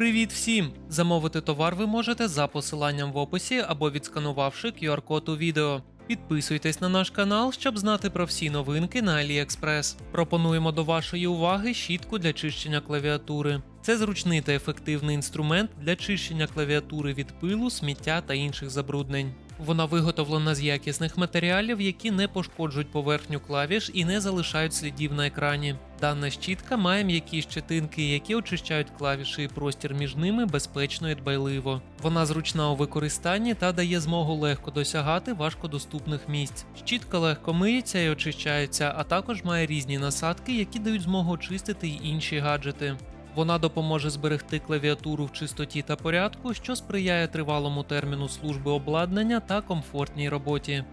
Привіт всім! Замовити товар ви можете за посиланням в описі або відсканувавши QR-код у відео. Підписуйтесь на наш канал, щоб знати про всі новинки на AliExpress. Пропонуємо до вашої уваги щітку для чищення клавіатури. Це зручний та ефективний інструмент для чищення клавіатури від пилу, сміття та інших забруднень. Вона виготовлена з якісних матеріалів, які не пошкоджують поверхню клавіш і не залишають слідів на екрані. Дана щітка має м'які щетинки, які очищають клавіші і простір між ними безпечно і дбайливо. Вона зручна у використанні та дає змогу легко досягати важкодоступних місць. Щітка легко миється і очищається, а також має різні насадки, які дають змогу очистити й інші гаджети. Вона допоможе зберегти клавіатуру в чистоті та порядку, що сприяє тривалому терміну служби обладнання та комфортній роботі.